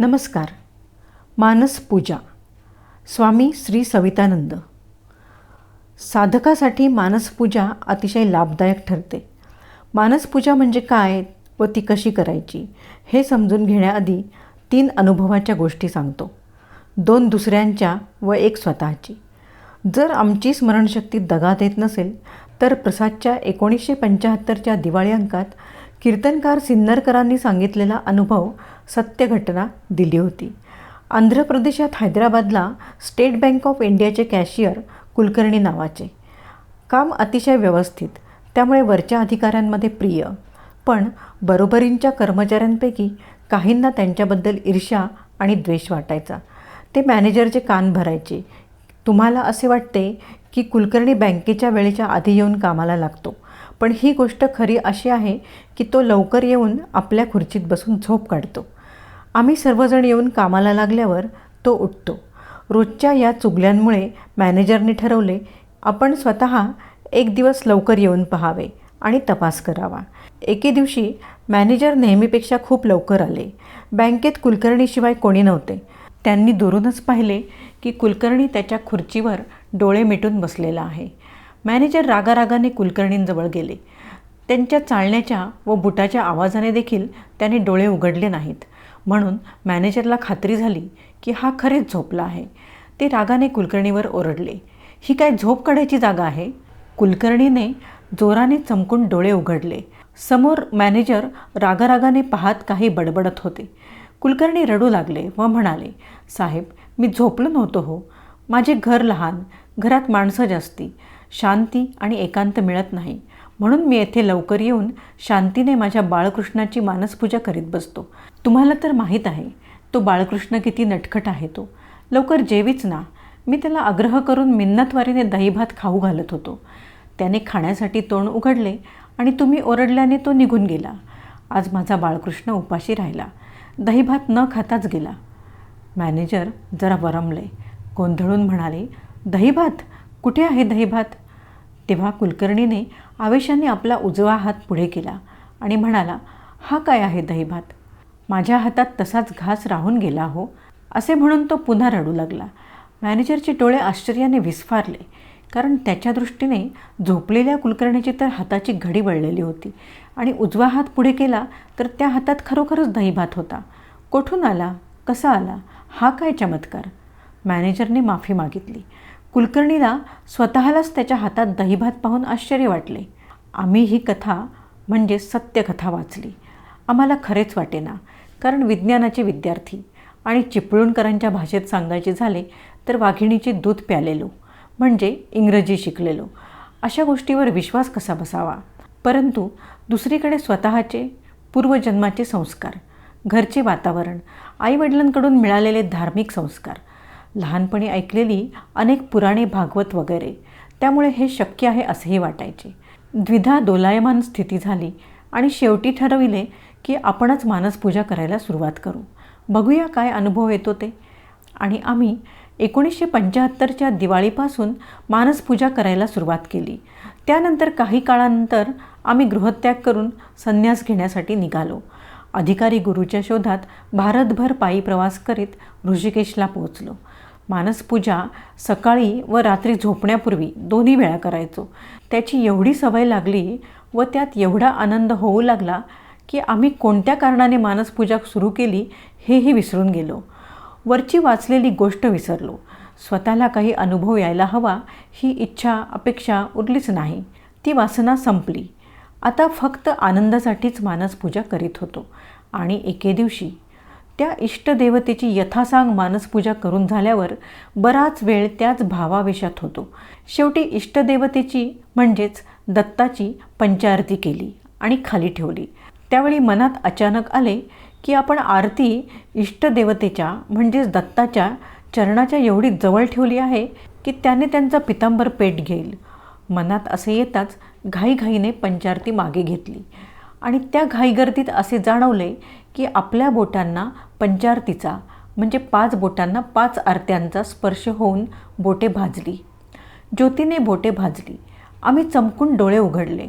नमस्कार. मानस पूजा. स्वामी श्री सवितानंद. साधकासाठी मानसपूजा अतिशय लाभदायक ठरते. मानसपूजा म्हणजे काय व ती कशी करायची हे समजून घेण्याआधी तीन अनुभवाच्या गोष्टी सांगतो. दोन दुसऱ्यांच्या व एक स्वतःची. जर आमची स्मरणशक्ती दगा देत नसेल तर प्रसादच्या एकोणीसशे पंच्याहत्तरच्या दिवाळी अंकात कीर्तनकार सिन्नरकरांनी सांगितलेला अनुभव सत्य घटना दिली होती. आंध्र प्रदेशात हैदराबादला स्टेट बँक ऑफ इंडियाचे कॅशियर कुलकर्णी नावाचे. काम अतिशय व्यवस्थित त्यामुळे वरच्या अधिकाऱ्यांमध्ये प्रिय. पण बरोबरींच्या कर्मचाऱ्यांपैकी काहींना त्यांच्याबद्दल ईर्ष्या आणि द्वेष वाटायचा. ते मॅनेजरचे कान भरायचे. तुम्हाला असे वाटते की कुलकर्णी बँकेच्या वेळेच्या आधी येऊन कामाला लागतो? पण ही गोष्ट खरी अशी आहे की तो लवकर येऊन आपल्या खुर्चीत बसून झोप काढतो. आम्ही सर्वजण येऊन कामाला लागल्यावर तो उठतो. रोजच्या या चुगल्यांमुळे मॅनेजरने ठरवले आपण स्वतः एक दिवस लवकर येऊन पहावे आणि तपास करावा. एके दिवशी मॅनेजर नेहमीपेक्षा खूप लवकर आले. बँकेत कुलकर्णीशिवाय कोणी नव्हते. त्यांनी दुरूनच पाहिले की कुलकर्णी त्याच्या खुर्चीवर डोळे मिटून बसलेला आहे. मॅनेजर रागारागाने कुलकर्णींजवळ गेले. त्यांच्या चालण्याच्या व बुटाच्या आवाजाने देखील त्याने डोळे उघडले नाहीत. म्हणून मॅनेजरला खात्री झाली की हा खरेच झोपला आहे. ते रागाने कुलकर्णीवर ओरडले. ही काय झोप काढायची जागा आहे? कुलकर्णीने जोराने चमकून डोळे उघडले. समोर मॅनेजर रागारागाने पाहत काही बडबडत होते. कुलकर्णी रडू लागले व म्हणाले साहेब मी झोपलो नव्हतो हो. माझे घर लहान. घरात माणसं जास्ती. शांती आणि एकांत मिळत नाही. म्हणून मी येथे लवकर येऊन शांतीने माझ्या बाळकृष्णाची मानसपूजा करीत बसतो. तुम्हाला तर माहीत आहे तो बाळकृष्ण किती नटखट आहे तो. लवकर जेवीच ना. मी त्याला आग्रह करून मिन्नतवारीने दहीभात खाऊ घालत होतो. त्याने खाण्यासाठी तोंड उघडले आणि तुम्ही ओरडल्याने तो निघून गेला. आज माझा बाळकृष्ण उपाशी राहिला. दहीभात न खाताच गेला. मॅनेजर जरा वरमले. गोंधळून म्हणाले दहीभात? कुठे आहे दहीभात? तेव्हा कुलकर्णीने आवेशाने आपला उजवा हात पुढे केला आणि म्हणाला हा काय आहे दहीभात? माझ्या हातात तसाच घास राहून गेला हो. असे म्हणून तो पुन्हा रडू लागला. मॅनेजरचे डोळे आश्चर्याने विस्फारले कारण त्याच्या दृष्टीने झोपलेल्या कुलकर्णीची तर हाताची घडी वळलेली होती आणि उजवा हात पुढे केला तर त्या हातात खरोखरच दहीभात होता. कोठून आला? कसा आला? हा काय चमत्कार? मॅनेजरने माफी मागितली. कुलकर्णीला स्वतःलाच त्याच्या हातात दहीभात पाहून आश्चर्य वाटले. आम्ही ही कथा म्हणजे सत्यकथा वाचली. आम्हाला खरेच वाटेना कारण विज्ञानाचे विद्यार्थी आणि चिपळूणकरांच्या भाषेत सांगायचे झाले तर वाघिणीचे दूध प्यालेलो म्हणजे इंग्रजी शिकलेलो. अशा गोष्टीवर विश्वास कसा बसावा? परंतु दुसरीकडे स्वतःचे पूर्वजन्माचे संस्कार घरचे वातावरण आईवडिलांकडून मिळालेले धार्मिक संस्कार लहानपणी ऐकलेली अनेक पुराणे भागवत वगैरे. त्यामुळे हे शक्य आहे असेही वाटायचे. द्विधा दोलायमान स्थिती झाली आणि शेवटी ठरविले की आपणच मानसपूजा करायला सुरुवात करू. बघूया काय अनुभव येतो ते. आणि आम्ही एकोणीसशे पंच्याहत्तरच्या दिवाळीपासून मानसपूजा करायला सुरुवात केली. त्यानंतर काही काळानंतर आम्ही गृहत्याग करून संन्यास घेण्यासाठी निघालो. अधिकारी गुरुच्या शोधात भारतभर पायी प्रवास करीत ऋषिकेशला पोहोचलो. मानसपूजा सकाळी व रात्री झोपण्यापूर्वी दोन्ही वेळा करायचो. त्याची एवढी सवय लागली व त्यात एवढा आनंद होऊ लागला की आम्ही कोणत्या कारणाने मानसपूजा सुरू केली हेही विसरून गेलो. वरची वाचलेली गोष्ट विसरलो. स्वतःला काही अनुभव यायला हवा ही इच्छा अपेक्षा उरलीच नाही. ती वासना संपली. आता फक्त आनंदासाठीच मानसपूजा करीत होतो आणि एके दिवशी त्या इष्टदेवतेची यथासांग मानसपूजा करून झाल्यावर बराच वेळ त्याच भावावेशात होतो. शेवटी इष्टदेवतेची म्हणजेच दत्ताची पंचारती केली आणि खाली ठेवली. त्यावेळी मनात अचानक आले की आपण आरती इष्टदेवतेच्या म्हणजेच दत्ताच्या चरणाच्या एवढी जवळ ठेवली आहे की त्याने त्यांचा पितांबर पेट घेईल. मनात असे येताच घाईघाईने पंचारती मागे घेतली आणि त्या घाईगर्दीत असे जाणवले की आपल्या बोटांना पंचारतीचा म्हणजे पाच बोटांना पाच आरत्यांचा स्पर्श होऊन बोटे भाजली. ज्योतीने बोटे भाजली. आम्ही चमकून डोळे उघडले.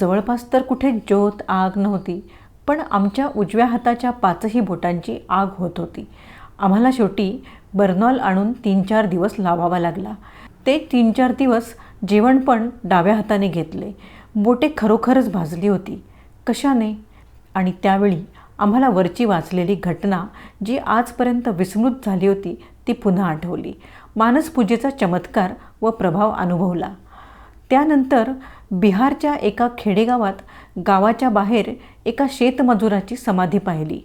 जवळपास तर कुठे ज्योत आग नव्हती पण आमच्या उजव्या हाताच्या पाचही बोटांची आग होत होती. आम्हाला शेवटी बर्नॉल आणून तीन चार दिवस लावावा लागला. ते तीन चार दिवस जेवण पण डाव्या हाताने घेतले. बोटे खरोखरच भाजली होती. कशाने? आणि त्यावेळी आम्हाला वरची वाचलेली घटना जी आजपर्यंत विस्मृत झाली होती ती पुन्हा आठवली. मानसपूजेचा चमत्कार व प्रभाव अनुभवला. त्यानंतर बिहारच्या एका खेडेगावात गावाच्या बाहेर एका शेतमजुराची समाधी पाहिली.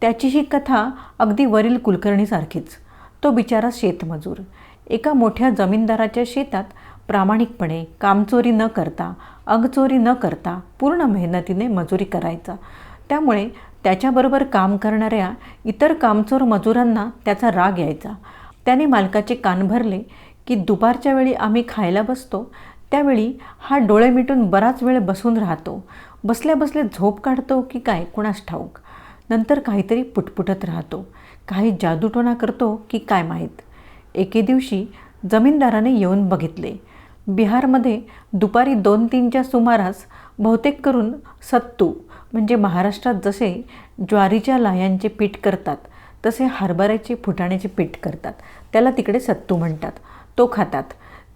त्याची ही कथा अगदी वरील कुलकर्णीसारखीच. तो बिचारा शेतमजूर. एका मोठ्या जमीनदाराच्या शेतात प्रामाणिकपणे कामचोरी न करता अगचोरी न करता पूर्ण मेहनतीने मजुरी करायचा. त्यामुळे त्याच्याबरोबर काम करणाऱ्या इतर कामचोर मजुरांना त्याचा राग यायचा. त्याने मालकाचे कान भरले की दुपारच्या वेळी आम्ही खायला बसतो त्यावेळी हा डोळे मिटून बराच वेळ बसून राहतो. बसल्या बसल्या झोप काढतो की काय कुणास ठाऊक. नंतर काहीतरी पुटपुटत राहतो. काही जादूटोणा करतो की काय माहीत. एके दिवशी जमीनदाराने येऊन बघितले. बिहारमध्ये दुपारी दोन तीनच्या सुमारास बहुतेक करून सत्तू म्हणजे महाराष्ट्रात जसे ज्वारीच्या लाह्यांचे पीठ करतात तसे हरभऱ्याचे फुटाण्याचे पीठ करतात. त्याला तिकडे सत्तू म्हणतात. तो खातात.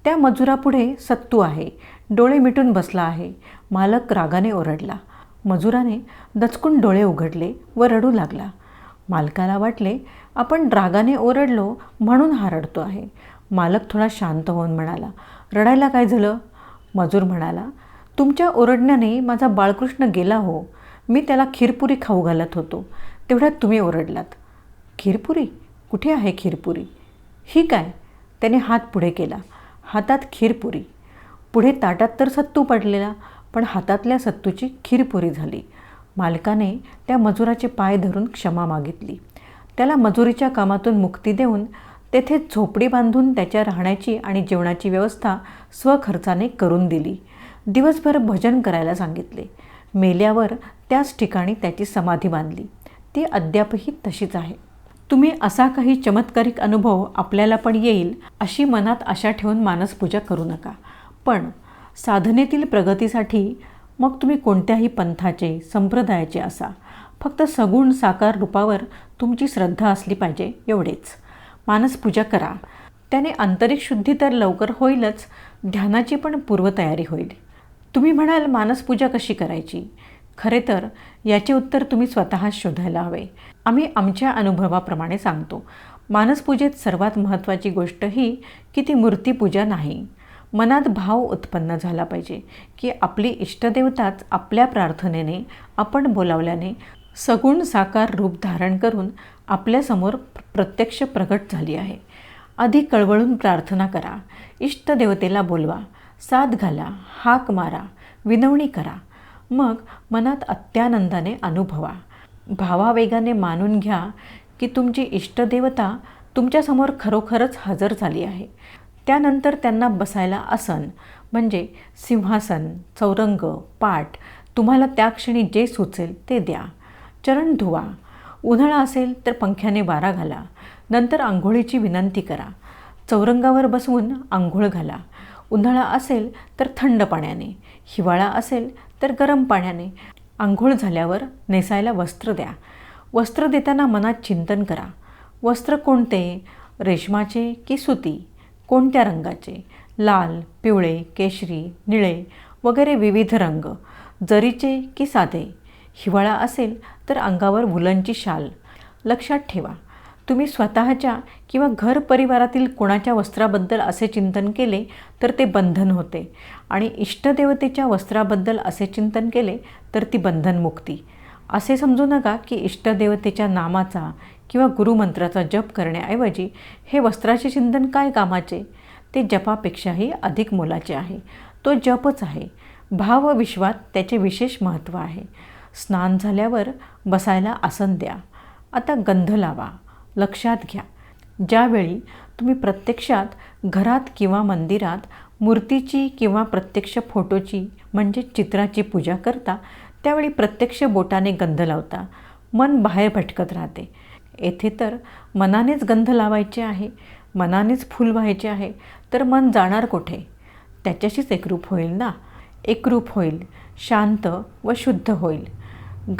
त्या मजुरापुढे सत्तू आहे. डोळे मिटून बसला आहे. मालक रागाने ओरडला. मजुराने दचकून डोळे उघडले व रडू लागला. मालकाला वाटले आपण रागाने ओरडलो म्हणून हा रडतो आहे. मालक थोडा शांत होऊन म्हणाला रडायला काय झालं? मजूर म्हणाला तुमच्या ओरडण्याने माझा बाळकृष्ण गेला हो. मी त्याला खीरपुरी खाऊ घालत होतो. तेवढ्यात तुम्ही ओरडलात. खीरपुरी? कुठे आहे खीरपुरी? ही काय? त्याने हात पुढे केला. हातात खीरपुरी. पुढे ताटात तर सत्तू पडलेला पण हातातल्या सत्तूची खीरपुरी झाली. मालकाने त्या मजुराचे पाय धरून क्षमा मागितली. त्याला मजुरीच्या कामातून मुक्ती देऊन तेथे झोपडी बांधून त्याच्या राहण्याची आणि जेवणाची व्यवस्था स्वखर्चाने करून दिली. दिवसभर भजन करायला सांगितले. मेल्यावर त्याच ठिकाणी त्याची समाधी बांधली. ती अद्यापही तशीच आहे. तुम्ही असा काही चमत्कारिक अनुभव आपल्याला पण येईल अशी मनात आशा ठेवून मानसपूजा करू नका. पण साधनेतील प्रगतीसाठी मग तुम्ही कोणत्याही पंथाचे संप्रदायाचे असा. फक्त सगुण साकार रूपावर तुमची श्रद्धा असली पाहिजे एवढेच. मानसपूजा करा. त्याने आंतरिक शुद्धी तर लवकर होईलच ध्यानाची पण पूर्वतयारी होईल. तुम्ही म्हणाल मानसपूजा कशी करायची? खरे तर याचे उत्तर तुम्ही स्वतःच शोधायला हवे. आम्ही आमच्या अनुभवाप्रमाणे सांगतो. मानसपूजेत सर्वात महत्त्वाची गोष्ट ही की ती मूर्तीपूजा नाही. मनात भाव उत्पन्न झाला पाहिजे की आपली इष्टदेवताच आपल्या प्रार्थनेने आपण बोलावल्याने सगुण साकार रूप धारण करून आपल्यासमोर प्रत्यक्ष प्रगट झाली आहे. आधी कळवळून प्रार्थना करा. इष्टदेवतेला बोलवा. साथ घाला. हाक मारा. विनवणी करा. मग मनात अत्यानंदाने अनुभवा. भावावेगाने मानून घ्या की तुमची इष्टदेवता तुमच्यासमोर खरोखरच हजर झाली आहे. त्यानंतर त्यांना बसायला आसन म्हणजे सिंहासन चौरंग पाठ तुम्हाला त्या क्षणी जे सुचेल ते द्या. चरण धुवा. उन्हाळा असेल तर पंख्याने वारा घाला. नंतर आंघोळीची विनंती करा. चौरंगावर बसवून आंघोळ घाला. उन्हाळा असेल तर थंड पाण्याने. हिवाळा असेल तर गरम पाण्याने आंघोळ झाल्यावर नेसायला वस्त्र द्या. वस्त्र देताना मनात चिंतन करा. वस्त्र कोणते? रेशमाचे की सुती? कोणत्या रंगाचे? लाल पिवळे केशरी निळे वगैरे विविध रंग जरीचे की साधे? हिवाळा असेल तर अंगावर वुलनची शाल. लक्षात ठेवा. तुम्ही स्वतःच्या किंवा घर परिवारातील कोणाच्या वस्त्राबद्दल असे चिंतन केले तर ते बंधन होते. आणि इष्टदेवतेच्या वस्त्राबद्दल असे चिंतन केले तर ती बंधनमुक्ती. असे समजू नका की इष्टदेवतेच्या नामाचा किंवा गुरुमंत्राचा जप करण्याऐवजी हे वस्त्राचे चिंतन काय कामाचे? ते जपापेक्षाही अधिक मोलाचे आहे. तो जपच आहे. भाव विश्वात त्याचे विशेष महत्त्व आहे. स्नान झाल्यावर बसायला आसन द्या. आता गंध लावा. लक्षात घ्या. ज्यावेळी तुम्ही प्रत्यक्षात घरात किंवा मंदिरात मूर्तीची किंवा प्रत्यक्ष फोटोची म्हणजे चित्राची पूजा करता त्यावेळी प्रत्यक्ष बोटाने गंध लावता. मन बाहेर भटकत राहते. येथे तर मनानेच गंध लावायचे आहे मनानेच फूल व्हायचे आहे तर मन जाणार कुठे? त्याच्याशीच एकरूप होईल ना? एकरूप होईल शांत व शुद्ध होईल.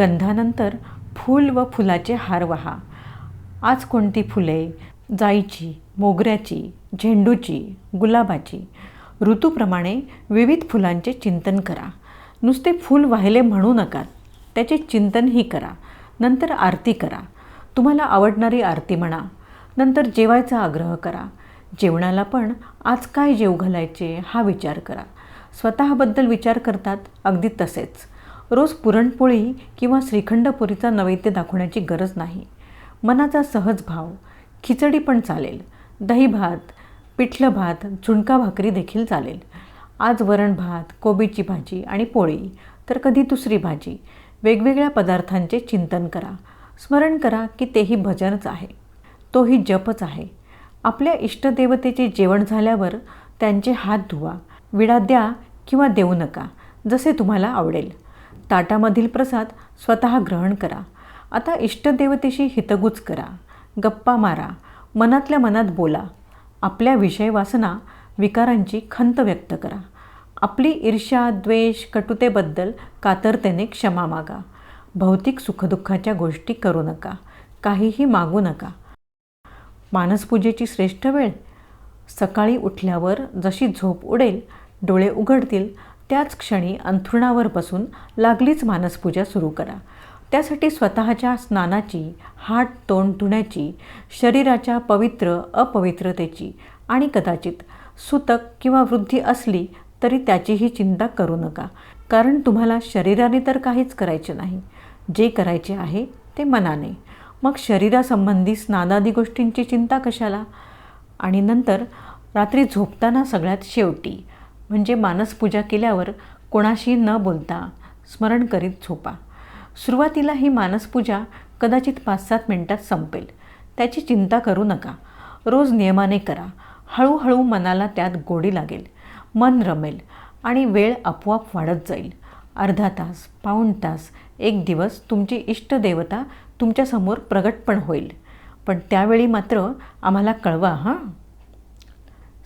गंधानंतर फूल व फुलाचे हार वहा. आज कोणती फुले? जाईची मोगऱ्याची झेंडूची गुलाबाची. ऋतूप्रमाणे विविध फुलांचे चिंतन करा. नुसते फूल वाहिले म्हणू नका. त्याचे चिंतनही करा. नंतर आरती करा. तुम्हाला आवडणारी आरती म्हणा. नंतर जेवायचा आग्रह करा. जेवणाला पण आज काय जेव घालायचे हा विचार करा. स्वतःबद्दल विचार करतात अगदी तसेच. रोज पुरणपोळी किंवा श्रीखंडपुरीचा नैवेद्य दाखवण्याची गरज नाही. मनाचा सहज भाव खिचडी पण चालेल. दही भात पिठलं भात झुणका भाकरी देखील चालेल. आज वरण भात कोबीची भाजी आणि पोळी. तर कधी दुसरी भाजी. वेगवेगळ्या पदार्थांचे चिंतन करा. स्मरण करा की तेही भजनच आहे. तोही जपच आहे. आपल्या इष्टदेवतेचे जेवण झाल्यावर त्यांचे हात धुवा. विडा द्या किंवा देऊ नका जसे तुम्हाला आवडेल. ताटामधील प्रसाद स्वतः ग्रहण करा. आता इष्टदेवतेशी हितगुज करा गप्पा मारा मनातल्या मनात बोला. आपल्या विषय वासना विकारांची खंत व्यक्त करा. आपली ईर्ष्या द्वेष कटुतेबद्दल कातरतेने क्षमा मागा. भौतिक सुखदुःखाच्या गोष्टी करू नका काहीही मागू नका. मानसपूजेची श्रेष्ठ वेळ? सकाळी उठल्यावर जशी झोप उडेल डोळे उघडतील त्याच क्षणी अंथरुणावर बसून लागलीच मानसपूजा सुरू करा. त्यासाठी स्वतःच्या स्नानाची हात तोंड धुण्याची शरीराच्या पवित्र अपवित्रतेची आणि कदाचित सुतक किंवा वृद्धी असली तरी त्याचीही चिंता करू नका. कारण तुम्हाला शरीराने तर काहीच करायचे नाही. जे करायचे आहे ते मनाने. मग शरीरासंबंधी स्नानादी गोष्टींची चिंता कशाला? आणि नंतर रात्री झोपताना सगळ्यात शेवटी म्हणजे मानसपूजा केल्यावर कोणाशी न बोलता स्मरण करीत झोपा. सुरुवातीला ही मानसपूजा कदाचित पाच सात मिनटात संपेल. त्याची चिंता करू नका. रोज नियमाने करा. हळूहळू मनाला त्यात गोडी लागेल. मन रमेल आणि वेळ आपोआप वाढत जाईल. अर्धा तास पाऊण तास एक दिवस तुमची इष्टदेवता तुमच्यासमोर प्रगट पण होईल. पण त्यावेळी मात्र आम्हाला कळवा हां?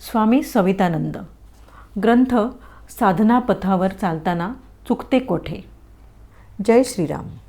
स्वामी सवितानंद. ग्रंथ साधना पथावर चालताना चुकते कोठे? जय श्रीराम.